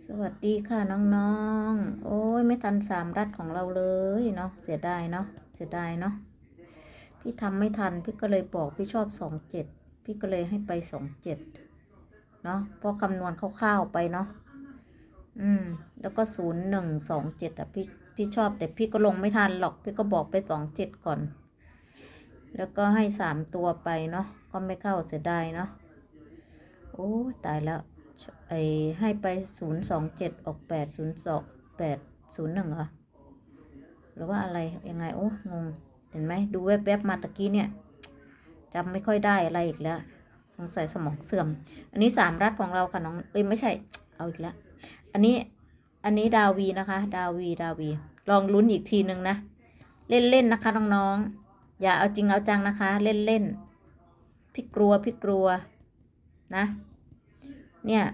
สวัสดีค่ะน้องๆ โอ้ยไม่ทันสามรัดของเราเลยเนาะ เสียดายเนาะ เสียดายเนาะ พี่ทำไม่ทันพี่ก็เลยบอกพี่ชอบสองเจ็ด พี่ก็เลยให้ไปสองเจ็ดเนาะพราะคำนวณคร่าวๆไปเนาะ อืม แล้วก็ศูนย์หนึ่งสองเจ็ดอะพี่พี่ชอบแต่พี่ก็ลงไม่ทันหรอก พี่ก็บอกไปสองเจ็ดก่อน แล้วก็ให้สามตัวไปเนาะ ก็ไม่เข้าเสียดายเนาะ โอ้ตายแล้ว ไอให้ไปศูนย์สองเจ็ดออกแปดศูนย์สองแปดศูนย์หนึ่งเหรอ หรือว่าอะไรยังไง โอ้งง เห็นไหมดูแวบๆมาตะกี้เนี่ยจำไม่ค่อยได้อะไรอีกแล้ว สงสัยสมองเสื่อม อันนี้สามรัดของเราค่ะน้อง เอ้ยไม่ใช่ เอาอีกแล้ว อันนี้ อันนี้ดาวีนะคะ ดาวีดาวี ลองลุ้นอีกทีหนึ่งนะ เล่นๆนะคะน้องๆ อย่าเอาจริงเอาจังนะคะ เล่นๆ พี่กลัวพี่กลัวนะ เนี่ย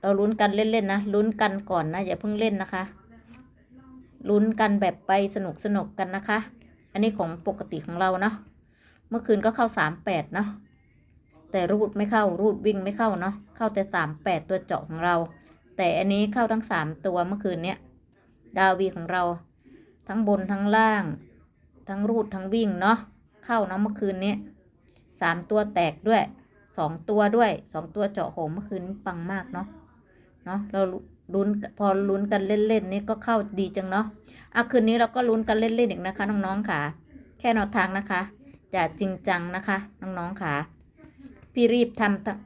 เราลุ้นกันเล่นๆนะลุ้นกันก่อนนะอย่าเพิ่งเล่นนะคะลุ้นกันแบบไปสนุกสนุกกันนะคะ อันนี้ของปกติของเราเนาะเมื่อคืนก็เข้าสามแปดเนาะแต่รูดไม่เข้ารูดวิ่งไม่เข้าเนาะเข้าแต่สามแปดตัวเจาะของเรา แต่อันนี้เข้าทั้งสามตัวเมื่อคืนเนี้ยดาววีของเรา ทั้งบนทั้งล่าง ทั้งรูดทั้งวิ่งเนาะเข้าเนาะเมื่อคืนนี้สามตัวแตกด้วยสองตัวด้วยสองตัวเจาะโหมเมื่อคืนปังมากเนาะ เนาะเราลุ้นพอลุ้นกันเล่นๆนี่ก็เข้าดีจังเนาะอะคืนนี้เราก็ลุ้นกันเล่นๆอีกนะคะ น้องๆค่ะ แค่แนวทางนะคะอย่าจริงจังนะคะ น้องๆค่ะ พี่รีบทำทั้ง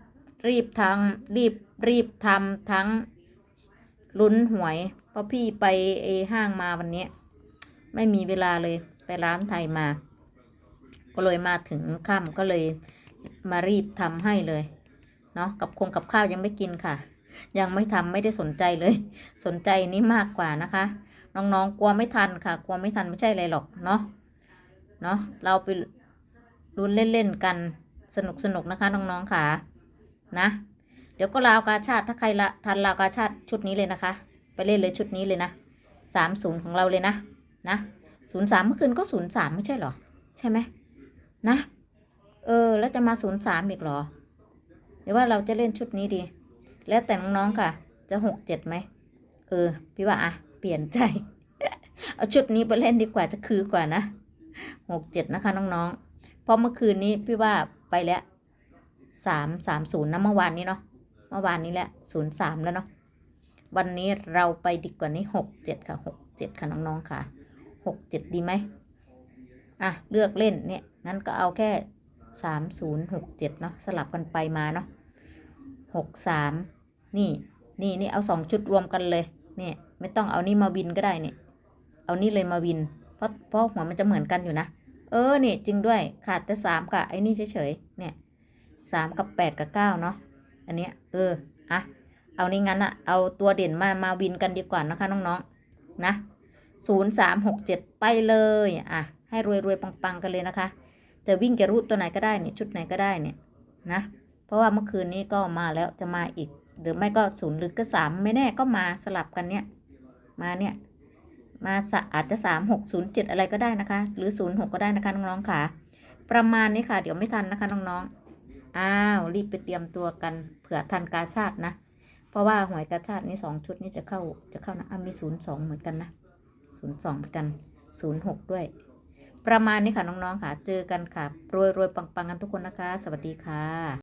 รีบทั้งรีบรีบทำทั้งลุ้นหวย เพราะพี่ไปไอห้างมาวันนี้ ไม่มีเวลาเลยไปร้านไทยมา ก็เลยมาถึงค่ำก็เลยมารีบทำให้เลยเนาะกับคงกับข้าวยังไม่กินค่ะ ยังไม่ทำไม่ได้สนใจเลย สนใจนี้มากกว่านะคะ น้องๆกลัวไม่ทันค่ะ กลัวไม่ทันไม่ใช่อะไรหรอกเนาะเนาะเราไปรุ้นเล่นๆกันสนุกสนุกนะคะน้องๆค่ะนะ เดี๋ยวก็ลาวกาชาติถ้าใครละทันลาวกาชาติชุดนี้เลยนะคะ ไปเล่นเลยชุดนี้เลยนะสามศูนย์ของเราเลยนะนะศูนย์สามเมื่อคืนก็ศูนย์สามไม่ใช่หรอ ใช่ไหมนะ เออ แล้วจะมาศูนย์สามอีกหรอ หรือว่าเราจะเล่นชุดนี้ดี แล้วแต่น้องๆค่ะ จะหกเจ็ดไหม เออ พี่ว่าอะ เปลี่ยนใจ เอาชุดนี้ไปเล่นดีกว่าจะคือกว่านะหกเจ็ดนะคะน้องๆ เพราะเมื่อคืนนี้พี่ว่าไปแล้วสามสามศูนย์นะเมื่อวานนี้เนาะ เมื่อวานนี้แหละศูนย์สามแล้วเนาะ วันนี้เราไปดีกว่านี้หกเจ็ดค่ะหกเจ็ดค่ะน้องๆค่ะหกเจ็ดดีไหมอะเลือกเล่นเนี่ยงั้นก็เอาแค่สามศูนย์หกเจ็ดเนาะสลับกันไปมาเนาะ หกสามนี่นี่นี่เอาสองชุดรวมกันเลยเนี่ยไม่ต้องเอานี่มาวินก็ได้เนี่ยเอานี่เลยมาวิน เพราะเพราะหัวมันจะเหมือนกันอยู่นะ เออเนี่ยจริงด้วยขาดแต่สามกับไอ้นี่เฉยๆเนี่ยสามกับแปดกับเก้าเนาะอันเนี้ยเอออะเอานี่งั้นอะเอาตัวเด่นมามาวินกันดีกว่านะคะน้องๆนะศูนย์สามหกเจ็ดไปเลยอะให้รวยๆปังๆกันเลยนะคะ จะวิ่งจะรูดตัวไหนก็ได้เนี่ยชุดไหนก็ได้เนี่ยนะ ราะว่าเมื่อคืนนี้ก็มาแล้วจะมาอีก หรือไม่ก็ศูนย์หรือก็สามไม่แน่ก็มาสลับกันเนี่ยมาเนี่ยมาอาจจะสามหกศูนย์เจ็ดอะไรก็ได้นะคะ หรือศูนย์หกก็ได้นะคะน้องๆค่ะ ประมาณนี้ค่ะ เดี๋ยวไม่ทันนะคะน้องๆอ้าวรีบไปเตรียมตัวกันเผื่อทันกาชาตินะ เพราะว่าหวยกาชาตินี้สองชุดนี้จะเข้าจะเข้านะอะมีศูนย์สองเหมือนกันนะศูนย์สองเหมือนกันศูนย์หกด้วยประมาณนี้ค่ะน้องๆค่ะ เจอกันค่ะรวยรวยปังๆกันทุกคนนะคะ สวัสดีค่ะ